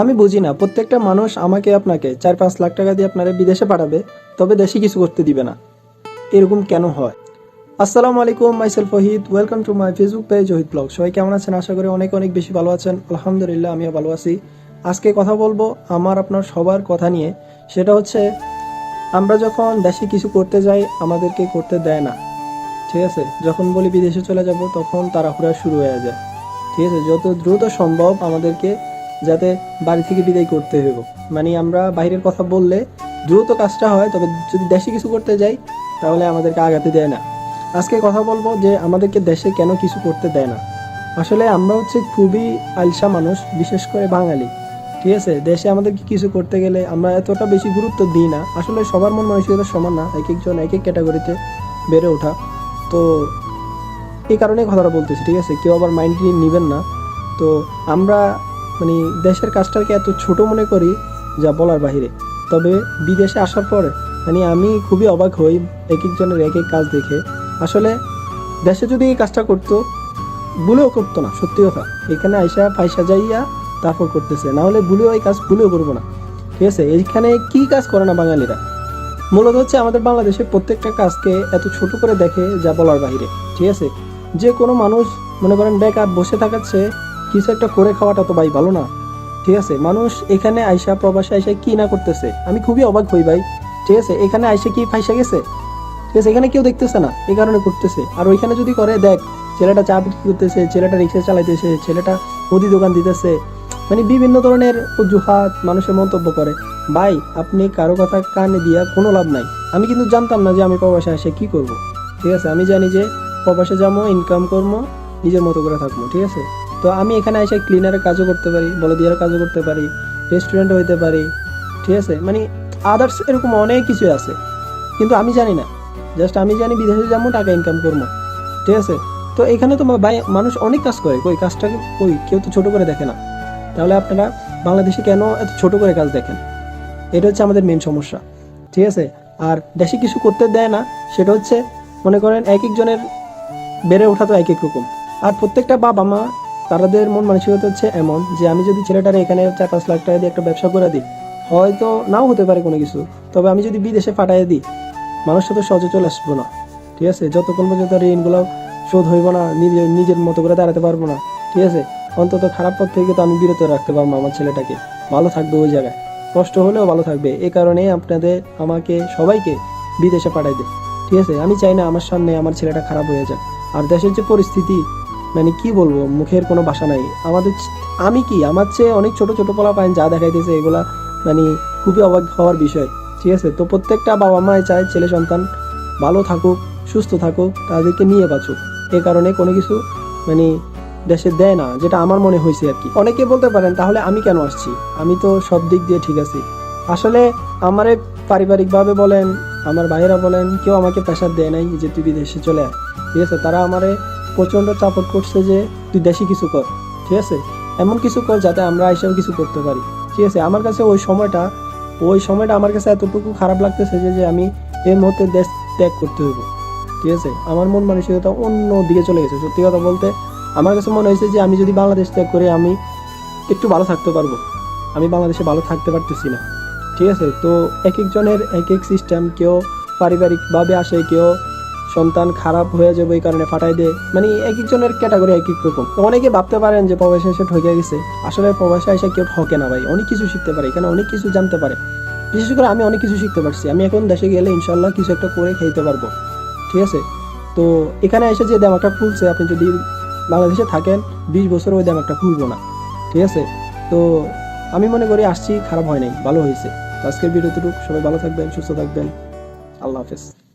আমি বুঝি না প্রত্যেকটা মানুষ আমাকে আপনাকে চার পাঁচ লাখ টাকা দিয়ে আপনারা বিদেশে পাঠাবে, তবে দেশে কিছু করতে দিবে না। এরকম কেন হয়? আসসালামু আলাইকুম myself Fahid welcome to my Facebook page Wahid blog সবাই কেমন আছেন? আশা করি অনেক অনেক বেশি ভালো আছেন। আলহামদুলিল্লাহ, আমিও ভালো আছি। আজকে কথা বলব আমার, আপনার সবার কথা নিয়ে। সেটা হচ্ছে, আমরা যখন দেশে কিছু করতে যাই, আমাদেরকে করতে দেয় না। ঠিক আছে? যখন বলি বিদেশে চলে যাব, তখন তাড়াহুড়া শুরু হয়ে যায়। ঠিক আছে? যত দ্রুত সম্ভব আমাদেরকে যাতে বাড়ি থেকে বিদায় করতে হবে মানে আমরা বাইরের কথা বললে দ্রুত কাজটা হয়, তবে যদি দেশে কিছু করতে যাই, তাহলে আমাদেরকে আগাতে দেয় না। আজকে কথা বলব যে আমাদেরকে দেশে কেন কিছু করতে দেয় না। আসলে আমরা হচ্ছে খুবই আলসা মানুষ, বিশেষ করে বাঙালি। ঠিক আছে? দেশে আমাদেরকে কিছু করতে গেলে আমরা এতটা বেশি গুরুত্ব দিই না। আসলে সবার মন মানসিকতা সমান না, এক একজন এক এক ক্যাটাগরিতে বেড়ে ওঠা। তো এই কারণে কথাটা বলতেছি, ঠিক আছে? কেউ আবার মাইন্ড নেবেন না। তো আমরা মানে দেশের কাজটাকে এত ছোট মনে করি যা বলার বাহিরে। তবে বিদেশে আসার পরে মানে আমি খুবই অবাক হই এক একজনের এক এক কাজ দেখে। আসলে দেশে যদি এই কাজটা করতো, ভুলেও করতো না, সত্যি কথা। এখানে আইসা পয়সা যাইয়া তারপর করতেছে, না হলে ভুলেও এই কাজ ভুলেও করব না। ঠিক আছে? এইখানে কি কাজ করে না বাঙালিরা? মূলত হচ্ছে আমাদের বাংলাদেশে প্রত্যেকটা কাজকে এত ছোট করে দেখে যা বলার বাহিরে। ঠিক আছে? যে কোনো মানুষ, মনে করেন বেকার বসে থাকার চেয়ে কিছু একটা করে খাওয়াটা তো ভাই ভালো না। ঠিক আছে, মানুষ এখানে আইসা, প্রবাসে আইসা কি না করতেছে? আমি খুবই অবাক হই ভাই। ঠিক আছে, এখানে আইসা কি ফাইসা গেছে? ঠিক আছে, এখানে কেউ দেখতেছে না এই কারণে করতেছে। আর ওইখানে যদি করে, দেখ, ছেলেটা চা বিক্রি করতেছে, ছেলেটা রিক্সা চালাইতেছে, ছেলেটা মুদি দোকান দিতেছে। মানে বিভিন্ন ধরনের অজুহাত, মানুষের মন্তব্য করে। ভাই, আপনি কারও কথা কানে দিয়া কোনো লাভ নাই। আমি কিন্তু জানতাম না যে আমি প্রবাসে এসে কি করব। ঠিক আছে, আমি জানি যে প্রবাসে যাব ইনকাম করব, নিজের মতো করে থাকব, ঠিক আছে? তো আমি এখানে এসে ক্লিনারের কাজও করতে পারি, বলদিয়ার কাজও করতে পারি রেস্টুরেন্ট হইতে পারি, ঠিক আছে? মানে আদার্স এরকম অনেক কিছু আছে, কিন্তু আমি জানি না। জাস্ট আমি জানি বিদেশে যাব টাকা ইনকাম করব, ঠিক আছে? তো এখানে তো ভাই মানুষ অনেক কাজ করে, কই কাজটাকে কই? কেউ তো ছোট করে দেখে না। তাহলে আপনারা বাংলাদেশে কেন এত ছোট করে কাজ দেখেন? এটা হচ্ছে আমাদের মেন সমস্যা, ঠিক আছে? আর দেশে কিছু করতে দেয় না, সেটা হচ্ছে মনে করেন এক একজনের বেড়ে ওঠা তো এক এক রকম। আর প্রত্যেকটা বাবা মা তাদের মন মানসিকতা হচ্ছে এমন যে আমি যদি ছেলেটারে এখানে চার পাঁচ লাখ টাকা দিয়ে একটা ব্যবসা করে দিই, হয়তো নাও হতে পারে কোনো কিছু। তবে আমি যদি বিদেশে পাঠাই দিই মানুষটা তো সহজে চলে আসব না। ঠিক আছে? যতক্ষণ পর্যন্ত ঋণগুলো শোধ হইব না নিজের নিজের মতো করে দাঁড়াতে পারব না। ঠিক আছে? অন্তত খারাপ পথ থেকে তো আমি বিরত রাখতে পারব আমার ছেলেটাকে। ভালো থাকবে ওই জায়গায়। কষ্ট হলেও ভালো থাকবে। এই কারণে আপনাদের, আমাকে, সবাইকে বিদেশে পাঠাই দেয়। ঠিক আছে? আমি চাই না আমার সামনে আমার ছেলেটা খারাপ হয়ে যাক। আর দেশের যে পরিস্থিতি মানে কি বলব, মুখের কোনো ভাষা নাই। আমাদের আমি কি, আমার চেয়ে অনেক ছোট ছোট পোলা পাইন যা দেখাইতেছে এগুলা মানে খুবই অবাক হওয়ার বিষয়, ঠিক আছে? তো প্রত্যেকটা বাবা মায় চায় ছেলে সন্তান ভালো থাকুক, সুস্থ থাকুক, তাদেরকে নিয়ে বাঁচুক। এ কারণে কোনো কিছু মানে দেশে দেয় না, যেটা আমার মনে হয়েছে আর কি। অনেকে বলতে পারেন, তাহলে আমি কেন আসছি? আমি তো সব দিক দিয়ে ঠিক আছি। আসলে আমারে পারিবারিকভাবে বলেন, আমার ভাইয়েরা বলেন, কেউ আমাকে প্রেশার দেয় নাই যে তুই বিদেশে চলে আয়, ঠিক আছে? তারা আমারে প্রচণ্ড চাপট করছে যে তুই দেশি কিছু কর, ঠিক আছে? এমন কিছু কর যাতে আমরা এসেও কিছু করতে পারি, ঠিক আছে? আমার কাছে ওই সময়টা ওই সময়টা আমার কাছে এতটুকু খারাপ লাগতেছে যে যে আমি এই মুহূর্তে দেশ ত্যাগ করতে হইব, ঠিক আছে? আমার মন মানসিকতা অন্য দিকে চলে গেছে। সত্যি কথা বলতে, আমার কাছে মনে হয়েছে যে আমি যদি বাংলাদেশ ত্যাগ করে আমি একটু ভালো থাকতে পারব, আমি বাংলাদেশে ভালো থাকতে পারতেছি না, ঠিক আছে? তো এক একজনের এক এক সিস্টেম কেউ পারিবারিকভাবে আসে, কেউ সন্তান খারাপ হয়ে যাবে এই কারণে ফাটাই দেয়। মানে এক একজনের ক্যাটাগরি এক এক রকম। অনেকে ভাবতে পারেন যে প্রবাসে এসে ঠকে গেছে। আসলে প্রবাসে এসে কেউ ঠকে না ভাই। অনেক কিছু শিখতে পারে। এখানে অনেক কিছু জানতে পারে। বিশেষ করে আমি অনেক কিছু শিখতে পারছি। আমি এখন দেশে গেলে ইনশাল্লাহ কিছু একটা করে খাইতে পারব। ঠিক আছে? তো এখানে এসে যে দামাকটা খুলছে, আপনি যদি বাংলাদেশে থাকেন, বিশ বছর ওই দামাকটা খুলবো না। ঠিক আছে? তো আমি মনে করি আসছি, খারাপ হয় নাই, ভালো হয়েছে। আজকের ভিডিওটুকু সবাই ভালো থাকবেন, সুস্থ থাকবেন। আল্লাহ হাফেজ।